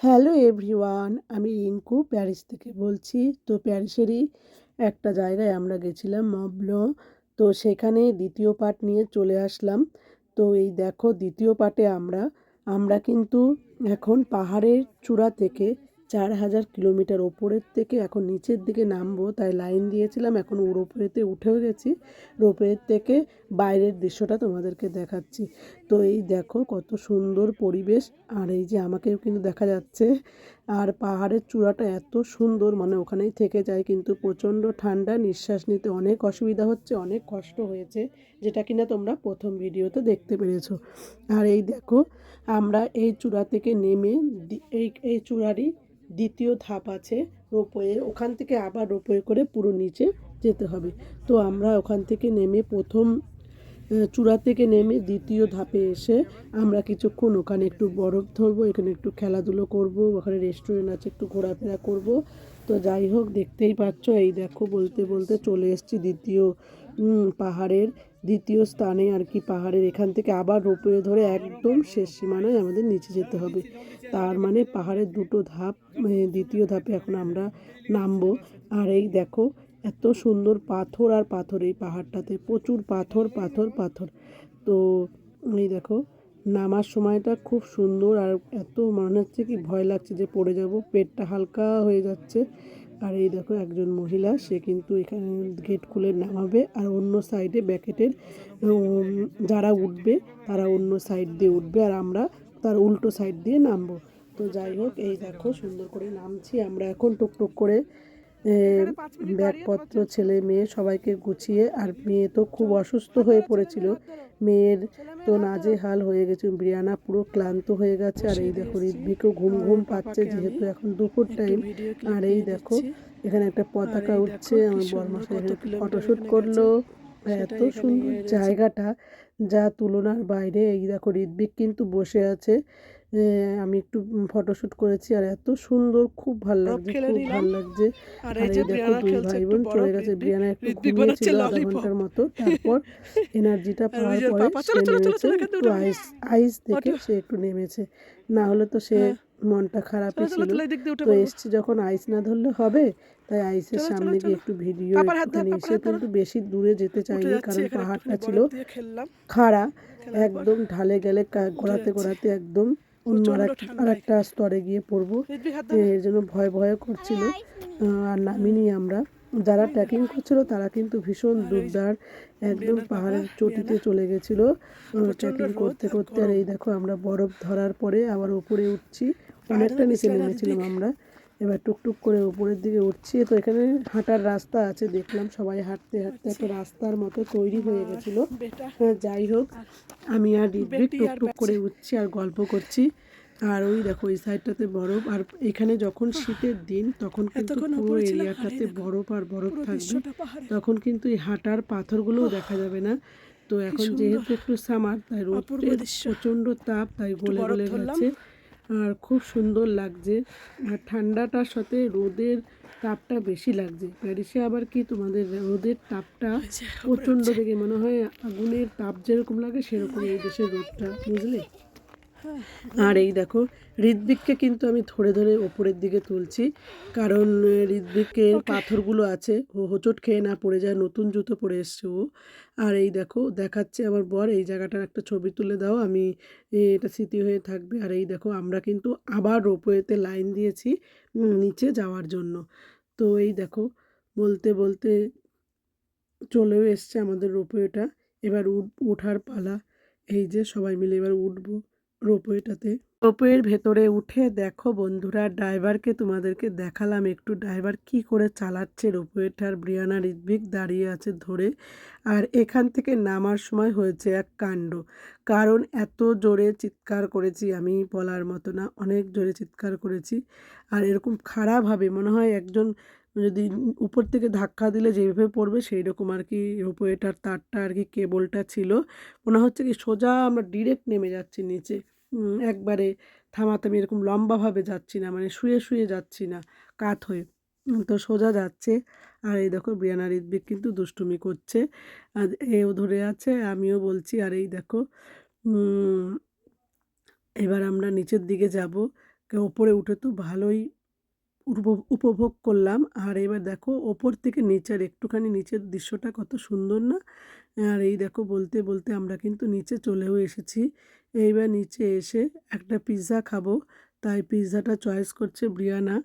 Hello everyone, আমি Rinku Paris থেকে বলছি। তো প্যারিসেরই একটা জায়গায় আমরা গেছিলাম মবলো তো সেখানে দ্বিতীয় পার্ট নিয়ে চলে আসলাম। তো এই দেখো, দ্বিতীয় পার্টে আমরা আমরা কিন্তু এখন পাহাড়ের চূড়া থেকে চার হাজার কিলোমিটার ওপরের থেকে এখন নিচের দিকে নামবো, তাই লাইন দিয়েছিলাম, এখন রোপওয়েতে উঠেও গেছি। রোপওয়ের থেকে বাইরের দৃশ্যটা তোমাদেরকে দেখাচ্ছি। তো এই দেখো কত সুন্দর পরিবেশ, আর এই যে আমাকেও কিন্তু দেখা যাচ্ছে। আর পাহাড়ের চূড়াটা এত সুন্দর মানে ওখানেই থেকে যায়, কিন্তু প্রচণ্ড ঠান্ডা, নিঃশ্বাস নিতে অনেক অসুবিধা হচ্ছে, অনেক কষ্ট হয়েছে, যেটা কিনা তোমরা প্রথম ভিডিওতে দেখতে পেরেছ। আর এই দেখো, আমরা এই চূড়া থেকে নেমে এই এই চূড়ারই দ্বিতীয় ধাপ আছে রোপওয়ে, ওখান থেকে আবার রোপওয়ে করে পুরো নিচে যেতে হবে। তো আমরা ওখান থেকে নেমে প্রথম চূড়া থেকে নেমে দ্বিতীয় ধাপে এসে আমরা কিছুক্ষণ ওখানে একটু বরফ ধরবো, এখানে একটু খেলাধুলো করব, ওখানে রেস্টুরেন্ট আছে, একটু ঘোরাফেরা করব। তো যাই হোক, দেখতেই পাচ্ছ, এই দেখো বলতে বলতে চলে এসেছি দ্বিতীয় পাহাড়ের দ্বিতীয় স্থানে আর কি পাহাড়ের এখান থেকে আবার রোপওয়ে ধরে একদম শেষ সীমানায় আমাদের নিচে যেতে হবে। তার মানে পাহাড়ের দুটো ধাপ দ্বিতীয় ধাপে এখন আমরা নামবো। আর এই দেখো, এত সুন্দর পাথর আর পাথর এই পাহাড়টাতে, প্রচুর পাথর পাথর পাথর। তো এই দেখো, নামার সময়টা খুব সুন্দর আর এত মনে হচ্ছে কি ভয় লাগছে যে পড়ে যাব, পেটটা হালকা হয়ে যাচ্ছে। আর এই দেখো একজন মহিলা, সে কিন্তু এখানে গেট খুলে নামাবে আর অন্য সাইডে ব্যাকেটের যারা উঠবে তারা অন্য সাইড দিয়ে উঠবে আর আমরা তার উল্টো সাইড দিয়ে নামবো। তো যাই হোক, এই দেখো সুন্দর করে নামছি, আমরা এখন টুকটুক করে ব্যাগপত্র ছেলে মেয়ে সবাইকে গুছিয়ে আর মেয়ে তো খুব অসুস্থ হয়ে পড়েছিল। মেয়ের তো নাজেহাল হয়ে গেছে ব্রিয়ানা পুরো ক্লান্ত হয়ে গেছে আর এই দেখো ঋদ্বিকও ঘুম ঘুম পাচ্ছে যেহেতু এখন দুপুর টাইম আর এই দেখো এখানে একটা পতাকা উঠছে আমার বরমাসা এখানে ফটোশ্যুট করল। এত সুন্দর জায়গাটা যা তুলনার বাইরে এই দেখো ঋদ্বিক কিন্তু বসে আছে। আমি একটু ফটোশ্যুট করেছি আর এত সুন্দর খুব ভালো লাগছে খুব। ভালো লাগছে। আর এই যে দেখো দুই ভাই একটু বোন চলে গেছে ব্রিয়ানা একটু ঘুমিয়েছিল আধা ঘণ্টার মতো। তারপর এনার্জিটা পাওয়ার পরে সে নেমেছে। একটু আইস আইস দেখে সে একটু নেমেছে। না হলে তো সে হ্যাঁ। মনটা খারাপই ছিল। তো। এসছি যখন আইস না ধরলে হবে তাই আইসের সামনে গিয়ে একটু ভিডিও একটুখানি এসে। কিন্তু বেশি দূরে যেতে চাইনি কারণ পাহাড়টা ছিল খাড়া একদম ঢালে গেলে ঘোরাতে ঘোরাতে একদম অন্য আর একটা স্তরে গিয়ে পড়ব। এর জন্য ভয় ভয় করছিল। আর নামিনি আমরা। যারা ট্রেকিং করছিল তারা কিন্তু ভীষণ দুর্দার একদম পাহাড়ের চটিতে চলে গেছিল। ট্রেকিং করতে করতে আর এই দেখো আমরা বরফ ধরার পরে আবার উপরে উঠছি। অনেকটা নিচে নেমেছিলাম আমরা। এবার টুকটুক করে উপরের দিকে উঠছি। তো এখানে হাঁটার রাস্তা আছে দেখলাম সবাই হাঁটতে হাঁটতে একটা রাস্তার মতো তৈরি হয়ে গেছিল। হ্যাঁ, যাই হোক আমি আর ঋদ্বিক টুকটুক করে উঠছি আর গল্প করছি। আর ওই দেখো ওই সাইডটাতে বরফ। আর এখানে যখন শীতের দিন তখন কিন্তু পুরো এই এরিয়াটাতে বরফ আর বরফ থাকবে। তখন কিন্তু এই হাঁটার পাথরগুলোও দেখা যাবে না। তো এখন। যেহেতু একটু সামার তাই রোদের প্রচণ্ড তাপ তাই গলে গলে গেছে। আর খুব সুন্দর লাগছে। আর ঠান্ডাটার সাথে রোদের তাপটা বেশি লাগছে। প্যারিসে আবার কি তোমাদের রোদের তাপটা প্রচণ্ড দেখে মনে হয় আগুনের তাপ যেরকম লাগে সেরকম এই দেশের রোদটা বুঝলে? আর এই দেখো ঋদ্বিককে কিন্তু আমি ধরে ধরে ওপরের দিকে তুলছি। কারণ আহ, ঋদ্বিকের পাথরগুলো আছে ও হোঁচট খেয়ে না পড়ে যায় নতুন জুতো পরে এসছে ও। আর এই দেখো দেখাচ্ছে আমার বর এই জায়গাটার একটা ছবি তুলে দাও আমি এটা স্মৃতি হয়ে থাকবে। আর এই দেখো আমরা কিন্তু আবার রোপওয়েতে লাইন দিয়েছি নিচে যাওয়ার জন্য। তো এই দেখো বলতে বলতে চলেও এসছে আমাদের রোপওয়েটা। এবার উঠ- ওঠার পালা এই যে সবাই মিলে এবার উঠবো। রোপওয়েটাতে। রোপওয়ের ভেতরে উঠে দেখো বন্ধুরা, ড্রাইভারকে তোমাদেরকে দেখালাম একটু। ড্রাইভার কি করে চালাচ্ছে রোপওয়েটার, ব্রিয়ানা ঋদ্বিক দাঁড়িয়ে আছে ধরে। আর এখান থেকে নামার সময় হয়েছে এক কাণ্ড। কারণ এত জোরে চিৎকার করেছি আমি বলার মতো না, অনেক জোরে চিৎকার করেছি। আর এরকম খারাপভাবে মনে হয় একজন যদি উপর থেকে ধাক্কা দিলে যেভাবে পড়বে সেই রকম আর কি রোপওয়েটার তারটা আর কি কেবলটা ছিল। মনে হচ্ছে কি সোজা আমরা ডিরেক্ট নেমে যাচ্ছি নিচে। একবারে থামাথামি এরকম লম্বাভাবে যাচ্ছি না মানে শুয়ে শুয়ে যাচ্ছি না, কাত হয়ে। তো সোজা যাচ্ছে। আর এই দেখো ব্রিয়ানা ঋদ্বিক কিন্তু দুষ্টুমি করছে। আর এও ধরে আছে, আমিও বলছি, আর এই দেখো এবার আমরা নিচের দিকে যাব। ওপরে উঠে তো ভালোই উপভোগ করলাম। আর এবার দেখো, ওপর থেকে নেচার, একটুখানি নিচের দৃশ্যটা কত সুন্দর না? আর এই দেখো, বলতে বলতে আমরা কিন্তু নিচে চলেও এসেছি। এইবার নিচে এসে একটা পিৎজা খাব। তাই পিৎজাটা চয়েস করছে ব্রিয়ানা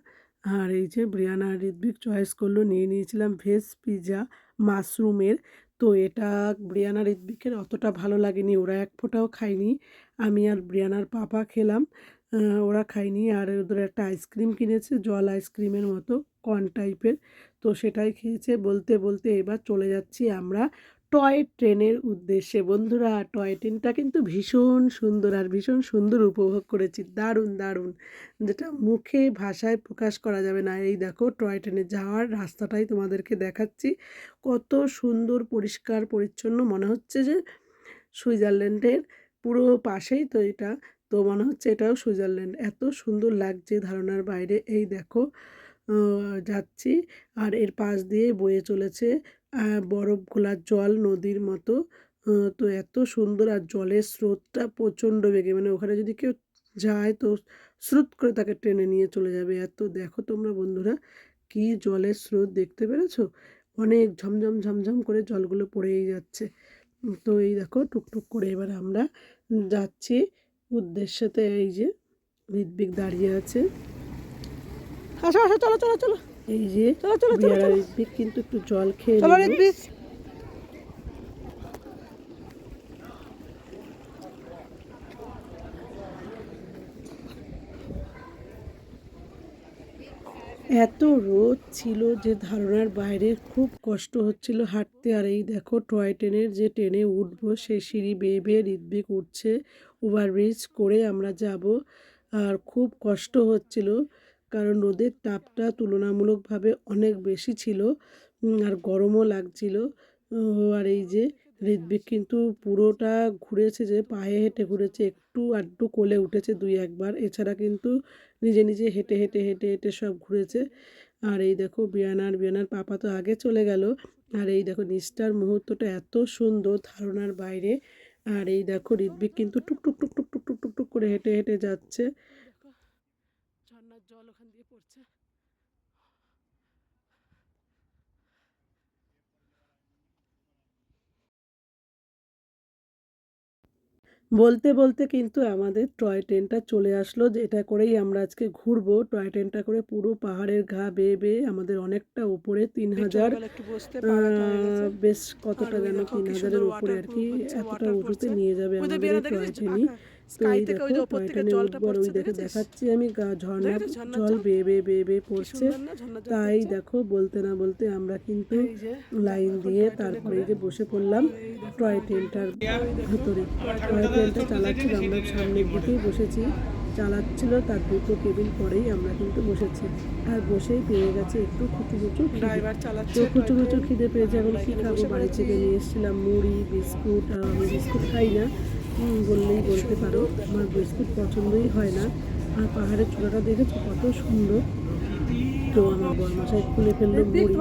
আর এই যে ব্রিয়ানা ঋদ্বিক চয়েস করল, নিয়ে নিয়েছিলাম ভেজ পিৎজা মাশরুমের তো এটা ব্রিয়ানা ঋদ্বিকের অতটা ভালো লাগেনি, ওরা এক ফোঁটাও খায়নি। আমি আর ব্রিয়ানার পাপা খেলাম। ওরা খায়নি। আর ওদের একটা আইসক্রিম কিনেছে, জল আইসক্রিমের মতো, কর্ন টাইপের। তো সেটাই খেয়েছে। বলতে বলতে এবার চলে যাচ্ছি আমরা টয় ট্রেনের উদ্দেশ্যে। বন্ধুরা, টয় ট্রেনটা কিন্তু ভীষণ সুন্দর আর ভীষণ সুন্দর উপভোগ করেছি। দারুণ দারুণ। যেটা মুখে, ভাষায় প্রকাশ করা যাবে না। এই দেখো, টয় ট্রেনে যাওয়ার রাস্তাটাই তোমাদেরকে দেখাচ্ছি। কত সুন্দর, পরিষ্কার, পরিচ্ছন্ন। মনে হচ্ছে যে সুইজারল্যান্ডের পুরো পাশেই তো এটা। তো মনে হচ্ছে এটাও সুইজারল্যান্ড। এত সুন্দর লাগছে ধারণার বাইরে। এই দেখো যাচ্ছি। আর এর পাশ দিয়ে বয়ে চলেছে বরফ গোলার জল নদীর মতো। তো এত সুন্দর আর জলের স্রোতটা প্রচণ্ড বেগে। মানে ওখানে যদি কেউ যায় তো স্রোত করে তাকে টেনে নিয়ে চলে যাবে। এত দেখো তোমরা বন্ধুরা, কি জলের স্রোত দেখতে পেরেছ? অনেক ঝমঝম ঝমঝম করে জলগুলো পড়েই যাচ্ছে। তো এই দেখো, টুকটুক করে এবার আমরা যাচ্ছি। উদ্দেশ্যতে এই যে ঋদ্বিক দাঁড়িয়ে আছে। আসো আসো চলো চলো চলো। এই যে চলো চলো ঋদ্বিক কিন্তু একটু জল খেয়ে চলো। ঋদ্বিক এত রোদ ছিল যে ধারণার বাইরে খুব কষ্ট হচ্ছিল হাঁটতে। আর এই দেখো, টয় ট্রেনের যে ট্রেনে উঠবো সেই সিঁড়ি বেয়ে বেয়ে ঋদ্বিক উঠছে। ওভারব্রিজ করে আমরা যাব। আর খুব কষ্ট হচ্ছিল, কারণ রোদের তাপটা তুলনামূলকভাবে অনেক বেশি ছিল। আর গরমও লাগছিল। আর এই যে ঋদ্বিক কিন্তু পুরোটা ঘুরেছে যে পায়ে হেঁটে ঘুরেছে, একটু আড্ডু কোলে উঠেছে দুই একবার। এছাড়া কিন্তু নিজে নিজে হেঁটে হেঁটে হেঁটে হেঁটে সব ঘুরেছে। আর এই দেখো বিয়ানার বিয়ানার পাপা তো আগে চলে গেল। আর এই দেখো নিষ্ঠার মুহূর্তটা এত সুন্দর ধারণার বাইরে। আর এই দেখো ঋদ্বিক কিন্তু টুক টুক টুক টুক টুক টুক টুক করে হেঁটে হেঁটে যাচ্ছে। ঝর্নার জল ওখান দিয়ে পড়ছে। বলতে বলতে কিন্তু আমাদের টয় ট্রেনটা চলে আসলো। যে এটা করেই আমরা আজকে ঘুরবো। টয় ট্রেনটা করে পুরো পাহাড়ের ঘা বেয়ে বেয়ে আমাদের অনেকটা উপরে তিন হাজার বেশ কতটা যেন তিন হাজারের উপরে আর কি এতটা উঁচুতে নিয়ে যাবে আমাদের টয় ট্রেনই। স্কাই থেকে ওই উপর থেকে জলটা পড়ছে দেখো দেখাচ্ছি আমি ঝর্ণা জল বেয়ে বেয়ে বেয়ে বেয়ে পড়ছে। তাই দেখো বলতে না বলতে আমরা কিন্তু লাইন দিয়ে তারপরে যে বসে পড়লাম টয় ট্রেনটার ভেতরে। টয় ট্রেনটা চালাচ্ছি আমরা সামনের দিকেই বসেছি। চালাচ্ছিল তার দুটো কেবিল পরেই আমরা কিন্তু বসেছি। আর বসেই পেয়ে গেছে একটু কুচুকুচু ড্রাইভার চালাচ্ছে কুচুকুচু খিদে পেয়েছে এখন কী খাব? বাড়ি থেকে নিয়ে এসেছিলাম মুড়ি বিস্কুট আমি বিস্কুট খাই না। বললেই বলতে পারো আমার বিস্কুট পছন্দই হয় না। আর পাহাড়ের চূড়াটা দেখেছ? কত সুন্দর। তো আমার বরমাসাই খুলে ফেলল মুড়ি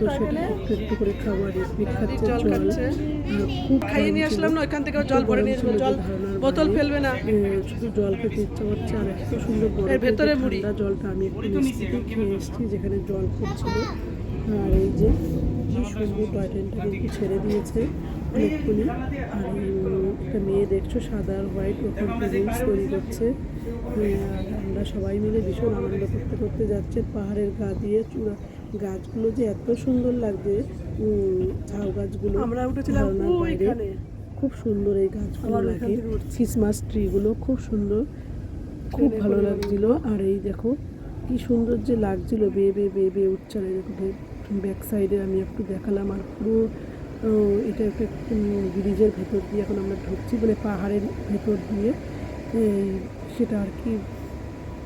তো সেটা একটু একটু করে আর রিপিট খাচ্ছে জল আর খুব খাইয়ে নিয়ে আসলাম না ওইখান থেকে জল ভরে নিয়ে আসব জল বোতল ফেলবে না। শুধু জল খেতে ইচ্ছা করছে আর এত সুন্দর এর ভেতরে মুড়ি। জলটা আমি একটু নিচ খেয়ে এসেছি যেখানে জল পড়ছিল। আর এই যে কি সুন্দর টয় ট্রেনটা কিন্তু ছেড়ে দিয়েছে অনেকক্ষণি আর একটা মেয়ে দেখছ সাদা আর হোয়াইট ওখান রিলস তৈরি করছে। আমরা সবাই মিলে ভীষণ আনন্দ করতে করতে যাচ্ছে পাহাড়ের গা দিয়ে চূড়া গাছগুলো যে এত সুন্দর লাগছে ঝাউ গাছগুলো আমরা উঠেছিলাম খুব সুন্দর এই গাছগুলো লাগে। ক্রিসমাস ট্রিগুলো খুব সুন্দর। খুব ভালো লাগছিল। আর এই দেখো কি সুন্দর যে লাগছিল বেয়ে বেয়ে বেয়ে বেয়ে উঠছে আর এই দেখো ব্যাক সাইডে আমি একটু দেখালাম আর পুরো আহ, এটা একটা ব্রিজের ভেতর দিয়ে এখন আমরা ঢুকছি মানে পাহাড়ের ভেতর দিয়ে। এই, সেটা আর কি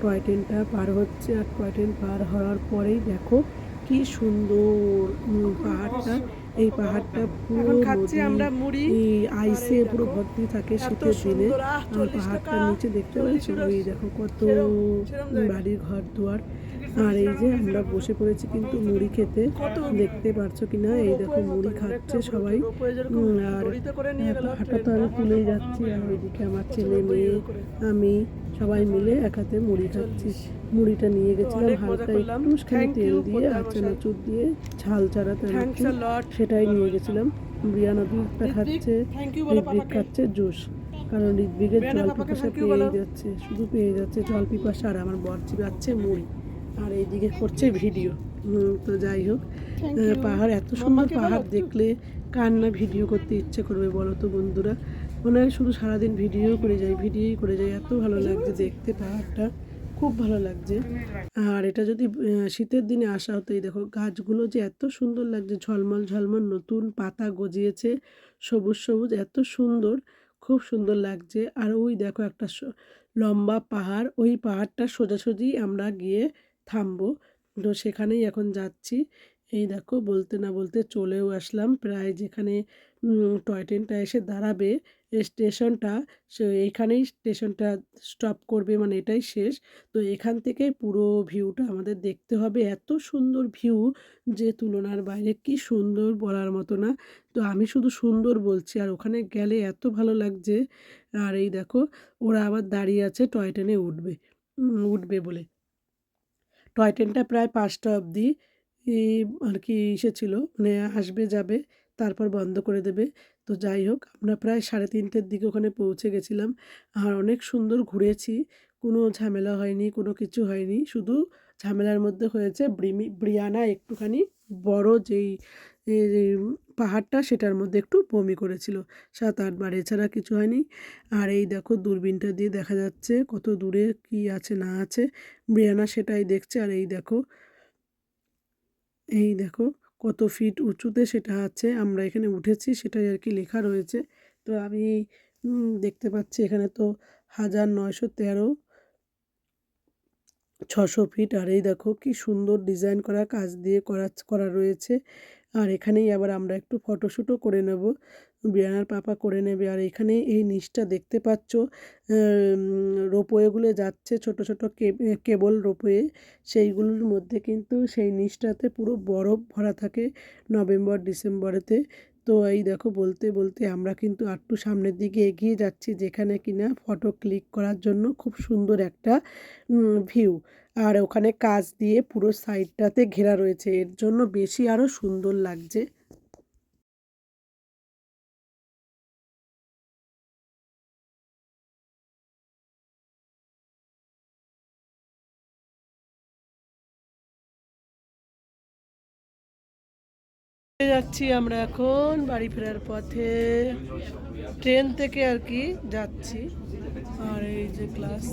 টয় ট্রেনটা পার হচ্ছে আর টয় ট্রেন পার হওয়ার পরেই দেখো কি সুন্দর পাহাড়টা। এই পাহাড়টা পুরো খাচ্ছি নদী, আইসে পুরো ভর্তি থাকে শীতের দিনে। আর 40 পাহাড়টার নিচে দেখতে পাচ্ছি? ওই দেখো কত বাড়ির ঘর দুয়ার আর এই যে আমরা বসে পড়েছি কিন্তু মুড়ি খেতে। কত দেখতে পারছ কিনা? এই দেখো মুড়ি খাচ্ছে সবাই। আর পাহাড়টা তো আমি তুলেই যাচ্ছি। আর ওইদিকে আমার ছেলে মেয়ে আমি সবাই মিলে এক হাতে মুড়ি খাচ্ছি। মুড়িটা নিয়ে গেছিলাম হালকা। একটুখানি তেল দিয়ে আর চানাচুর দিয়ে ছাড়া থ্যাংকস চানাচুর সেটাই নিয়ে গেছিলাম। ব্রিয়ানা দুধটা খাচ্ছে। ঋদ্বিক খাচ্ছে জুস কারণ ঋদ্বিকের জল পিপাসা পেয়ে যাচ্ছে শুধু পেয়ে যাচ্ছে। জল পিপাসা আর আমার বর চিবাচ্ছে মুড়ি। আর এইদিকে করছে ভিডিও। তো যাই হোক. পাহাড় এত সুন্দর পাহাড় দেখলে কার না ভিডিও করতে ইচ্ছে করবে বলো তো বন্ধুরা? মনে হয় শুধু সারাদিন ভিডিও করে যাই ভিডিওই করে যাই। এত ভালো লাগছে দেখতে পাহাড়টা খুব ভালো লাগছে। আর এটা যদি শীতের দিনে আসা হতো এই দেখো গাছগুলো যে এত সুন্দর লাগছে ঝলমল ঝলমল নতুন পাতা গজিয়েছে সবুজ সবুজ এত সুন্দর খুব সুন্দর লাগছে। আর ওই দেখো একটা লম্বা পাহাড় ওই পাহাড়টা সোজাসুজি আমরা গিয়ে থামবো। তো সেখানেই এখন যাচ্ছি। এই দেখো, বলতে না বলতে চলেও আসলাম। প্রায় যেখানে টয় ট্রেনটা এসে দাঁড়াবে স্টেশনটা, সে এইখানেই স্টেশনটা স্টপ করবে মানে এটাই শেষ। তো এখান থেকে পুরো ভিউটা আমাদের দেখতে হবে। এত সুন্দর ভিউ যে তুলনার বাইরে কি সুন্দর বলার মতো না। তো আমি শুধু সুন্দর বলছি, আর ওখানে গেলে এত ভালো লাগছে। আর এই দেখো, ওরা আবার দাঁড়িয়ে আছে, টয় ট্রেনে উঠবে উঠবে বলে। টয় ট্রেনটা প্রায় পাঁচটা অবধি আর কি ইসে ছিল। মানে আসবে, যাবে, তারপর বন্ধ করে দেবে। তো যাই হোক, আমরা প্রায় সাড়ে তিনটের দিকে ওখানে পৌঁছে গেছিলাম। আর অনেক সুন্দর ঘুরেছি। কোনো ঝামেলা হয়নি, কোনো কিছু হয়নি। শুধু ঝামেলার মধ্যে হয়েছে ব্রিমি, ব্রিয়ানা একটুখানি বড় যেই পাহাড়টা সেটার মধ্যে একটু বমি করেছিল। সাত আটবার এছাড়া কিছু হয়নি। আর এই দেখো দূরবীনটা দিয়ে দেখা যাচ্ছে কত দূরে কি আছে না আছে। ব্রিয়ানা সেটাই দেখছে আর এই দেখো এই দেখো কত ফিট উঁচুতে সেটা আছে। আমরা এখানে উঠেছি, সেটাই আর কি লেখা রয়েছে। তো আমি দেখতে পাচ্ছি এখানে তো হাজার নয়শো তেরো ছশো ফিট আর এই দেখো কি সুন্দর ডিজাইন করা, কাজ দিয়ে করা করা রয়েছে। আর এখানেই আবার আমরা একটু ফটোশ্যুটও করে নেব। বিয়ানার পাপা করে নেবে। আর এখানে এই নিচটা দেখতে পাচ্ছ রোপওয়েগুলো যাচ্ছে, ছোট ছোট কেবল রোপওয়ে। সেইগুলোর মধ্যে কিন্তু সেই নিচটাতে পুরো বরফ ভরা থাকে নভেম্বর, ডিসেম্বরেতে। তো এই দেখো বলতে বলতে আমরা কিন্তু আটটু সামনের দিকে এগিয়ে যাচ্ছি যেখানে কিনা ফটো ক্লিক করার জন্য খুব সুন্দর একটা ভিউ আর ওখানে কাজ দিয়ে পুরো সাইডটাতে ঘেরা রয়েছে। এর জন্য বেশি আরও সুন্দর লাগছে। যাচ্ছি আমরা এখন বাড়ি ফেরার পথে। ট্রেন থেকে আর কি যাচ্ছি। আর এই যে ক্লাস।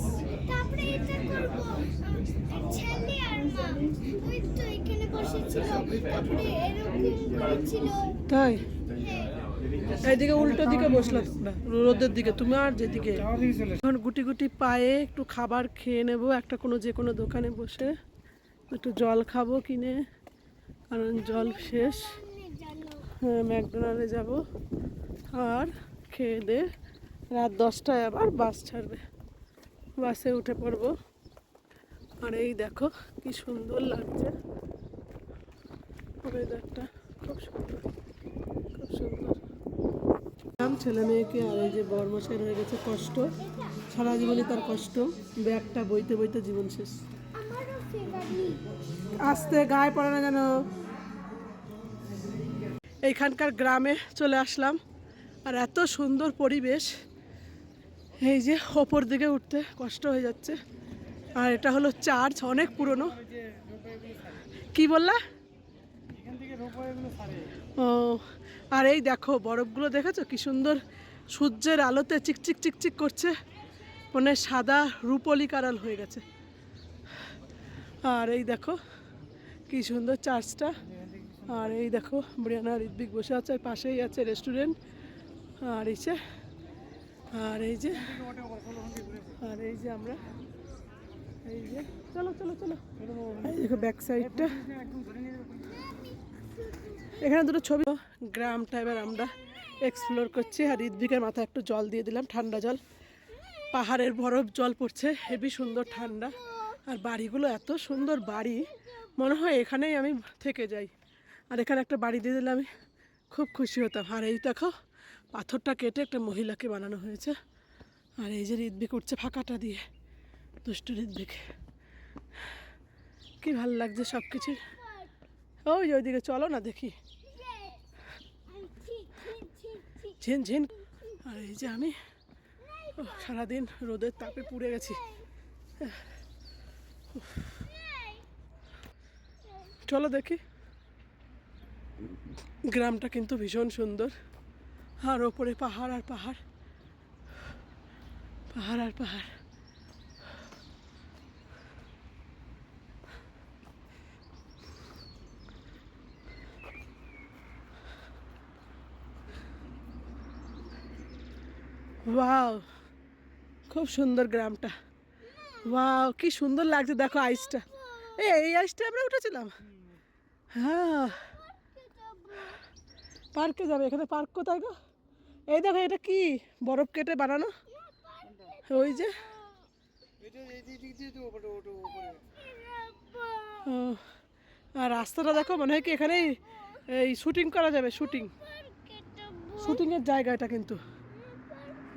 তারপরে এটা করব। ছেলে আর মা। ওই তো এখানে বসেছিল। তারপরে এরকম করেছিল। তাই? হ্যাঁ। এইদিকে উল্টো দিকে বসলাম তোমরা। রোদের দিকে। তুমি আর যেদিকে। এখন গুটি গুটি পায়ে একটু খাবার খেয়ে নেব। একটা কোনো যে কোনো দোকানে বসে। একটু জল খাব কিনে। কারণ জল শেষ। ম্যাকডোনাল্ডে যাব। আর খেয়ে দে রাত দশটায় আবার বাস ছাড়বে। বাসে উঠে পড়ব। আর এই দেখো কি সুন্দর লাগছে। ওয়েদারটা খুব সুন্দর খুব সুন্দর। ছেলে মেয়েকে আর এই যে বর্মশাই হয়ে গেছে কষ্ট। সারা জীবনে তার কষ্ট। ব্যাগটা বইতে বইতে জীবন শেষ। আস্তে গায়ে পড়ে না যেন। এইখানকার গ্রামে চলে আসলাম। আর এত সুন্দর পরিবেশ। এই যে ওপর দিকে উঠতে কষ্ট হয়ে যাচ্ছে। আর এটা হলো চার্চ, অনেক পুরনো। কি বললা? ও, আর এই দেখো, বরফগুলো দেখেছ? কি সুন্দর। সূর্যের আলোতে চিকচিক চিকচিক করছে। মানে সাদা রূপলি কারাল হয়ে গেছে। আর এই দেখো, কি সুন্দর চার্চটা। আর এই দেখো ব্রিয়ানা ঋদ্বিক বসে আছে, আর পাশেই আছে রেস্টুরেন্ট আর এই যে, আর এই যে, আর এই যে আমরা, এই যে, চলো চলো চলো। এই দেখো ব্যাক সাইডটা এখানে দুটো ছবি। গ্রামটা এবার আমরা এক্সপ্লোর করছি, আর ঋদ্বিকের মাথায় একটু জল দিয়ে দিলাম, ঠান্ডা জল। পাহাড়ের বরফ, জল পড়ছে হেভি সুন্দর ঠান্ডা। আর বাড়িগুলো এত সুন্দর বাড়ি, মনে হয় এখানেই আমি থেকে যাই। আর এখানে একটা বাড়ি দিয়ে দিলে আমি খুব খুশি হতাম। আর এই দেখো, পাথরটা কেটে একটা মহিলাকে বানানো হয়েছে। আর এই যে ঋদ্বিক উঠছে ফাঁকাটা দিয়ে, দুষ্ট ঋদ্বিক কি ভালো লাগছে সব কিছু ওই ওইদিকে চলো না দেখি। ঝিন ঝিন। আর এই যে আমি সারাদিন রোদের তাপে পুড়ে গেছি। চলো দেখি। গ্রামটা কিন্তু ভীষণ সুন্দর। আর ওপরে পাহাড় আর পাহাড়। পাহাড় আর পাহাড়। ওয়াও, খুব সুন্দর গ্রামটা। ওয়াও, কি সুন্দর লাগছে, দেখো আইসটা। এই আইসটা আমরা উঠেছিলাম। হ্যাঁ। পার্কে যাবে, এখানে পার্ক কোথায় গো? এই দেখো, এটা কি? বরফ কেটে বানানো? ওই যে। আর রাস্তাটা দেখো, মনে হয় কি এখানেই এই শুটিং করা যাবে শুটিং শুটিংয়ের জায়গা এটা কিন্তু।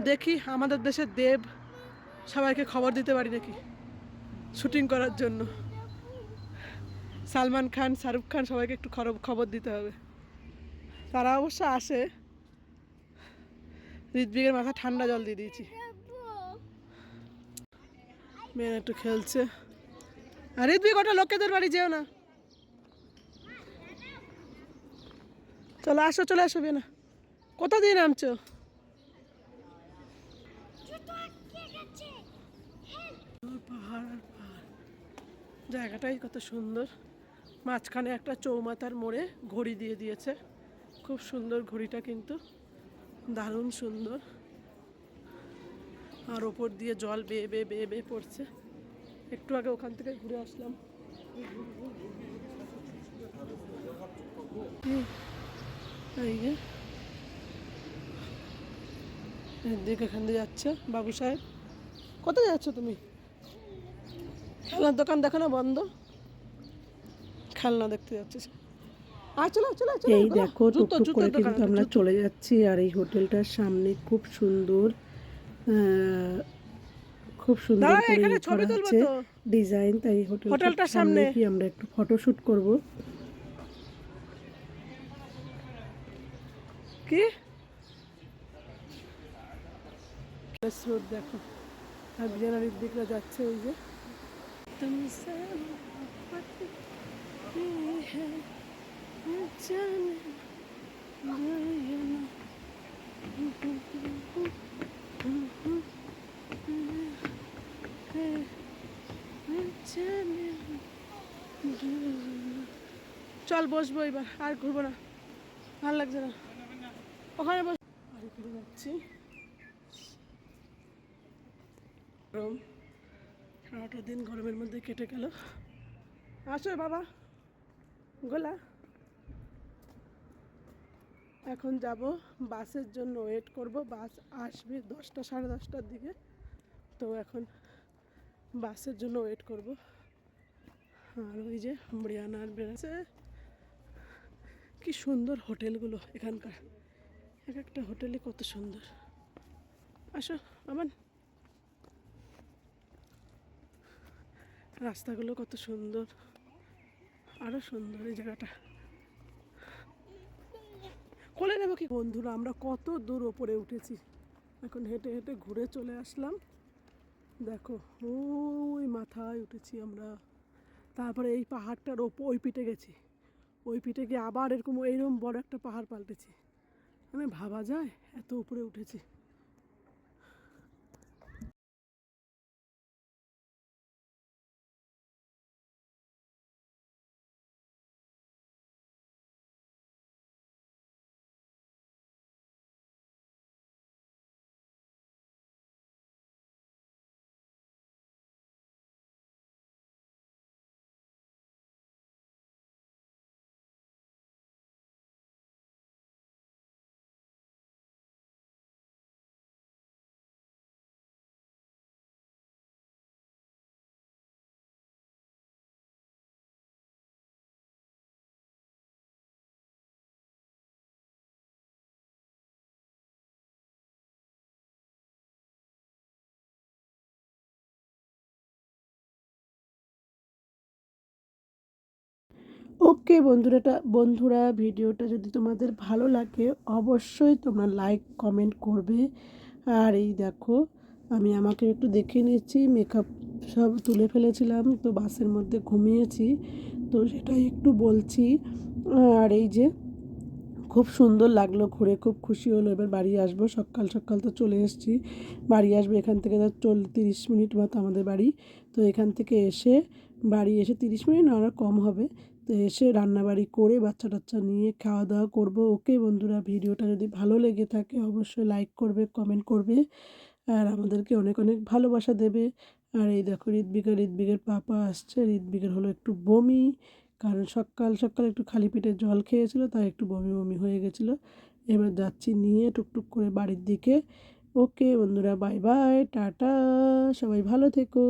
দেখি, আমাদের দেশের দেব সবাইকে খবর দিতে পারি নাকি শুটিং করার জন্য। সালমান খান, শাহরুখ খান সবাইকে একটু খবর দিতে হবে। তারা অবশ্য আসে। ঋদ্বিকের মাথা ঠান্ডা জল দিয়ে দিয়েছি। মেয়েরা একটু খেলছে। আর ওটা লোকেদের বাড়ি, যেও না। চলো, আসো, চলে আসো না কোথা দিয়ে নামছো? পাহাড় পাহাড় জায়গাটাই কত সুন্দর। মাঝখানে একটা চৌমাথার মোড়ে ঘড়ি দিয়ে দিয়েছে। খুব সুন্দর ঘড়িটা কিন্তু। দারুণ সুন্দর। আর ওপর দিয়ে জল বেয়ে বেয়ে বেয়ে বেয়ে পড়ছে। একটু আগে ওখান থেকে ঘুরে আসলাম। এই যে। এদিকে এখান দিয়ে যাচ্ছে বাবু সাহেব। কোথায় যাচ্ছ তুমি? খেলনার দোকান দেখো না বন্ধ? খেলনা দেখতে যাচ্ছে এই দেখো টুকটুক করে কিন্তু আমরা চলে যাচ্ছি আর এই হোটেলটার সামনে খুব সুন্দর খুব সুন্দর করে ছবি তুলবো ডিজাইন তাই হোটেলটার সামনে। কি আমরা একটু ফটোশুট করব। কি? স্রোত দেখো আর বিজয়ানারির দিকরা যাচ্ছে ওই যে। তুমসে চল বসবো এবার, আর ঘুরবো না। ভালো লাগছে না। ওখানে বস বাড়ি ফিরে যাচ্ছি। গরম। সারাটা দিন গরমের মধ্যে কেটে গেল। আসো বাবা। গোলা। এখন যাব বাসের জন্য ওয়েট করব। বাস আসবে দশটা সাড়ে দশটার দিকে। তো এখন বাসের জন্য ওয়েট করব। আর ওই যে বিরিয়ানার বেড়েছে কি সুন্দর হোটেলগুলো এখানকার। এক একটা হোটেলে কত সুন্দর। আসো আমার রাস্তাগুলো কত সুন্দর। আরও সুন্দর এই জায়গাটা। কোলে নেব কি? বন্ধুরা, আমরা কত দূর ওপরে উঠেছি। এখন হেঁটে হেঁটে ঘুরে চলে আসলাম। দেখো, ওই মাথায় উঠেছি আমরা। তারপরে এই পাহাড়টার ওপর ওই পিঠে গেছি। ওই পিঠে গিয়ে আবার এরকম এইরকম বড় একটা পাহাড় পাল্টেছি। মানে ভাবা যায়, এত উপরে উঠেছি। ওকে বন্ধুরাটা বন্ধুরা, ভিডিওটা যদি তোমাদের ভালো লাগে, অবশ্যই তোমরা লাইক কমেন্ট করবে। আর এই দেখো, আমি আমাকে একটু দেখে নিচ্ছি মেকআপ সব তুলে ফেলেছিলাম, তো বাসের মধ্যে ঘুমিয়েছি, তো সেটাই একটু বলছি। আর এই যে, খুব সুন্দর লাগল ঘুরে, খুব খুশি হলো, এবার বাড়ি আসব, সকাল সকাল তো চলে এসেছি। বাড়ি আসব এখান থেকে তো চল, তিরিশ মিনিট মতো আমাদের বাড়ি, তো এখান থেকে এসে বাড়ি এসে তিরিশ মিনিট না কম হবে তো এসে রান্নাবাড়ি করে বাচ্চা টাচ্চা নিয়ে খাওয়া দাওয়া করব। ওকে বন্ধুরা, ভিডিওটা যদি ভালো লেগে থাকে, অবশ্যই লাইক করবে কমেন্ট করবে। আর আমাদেরকে অনেক অনেক ভালোবাসা দেবে। আর এই দেখো ঋদ্বিকা ঋদ্বিকের পাপা আসছে। ঋদ্বিকের হলো একটু বমি, কারণ সকাল সকাল একটু খালি পেটে জল খেয়েছিল, তাই একটু বমি বমি হয়ে গেছিল। এবার যাচ্ছি নিয়ে টুকটুক করে বাড়ির দিকে। ওকে বন্ধুরা বাই বাই টাটা, সবাই ভালো থেকো।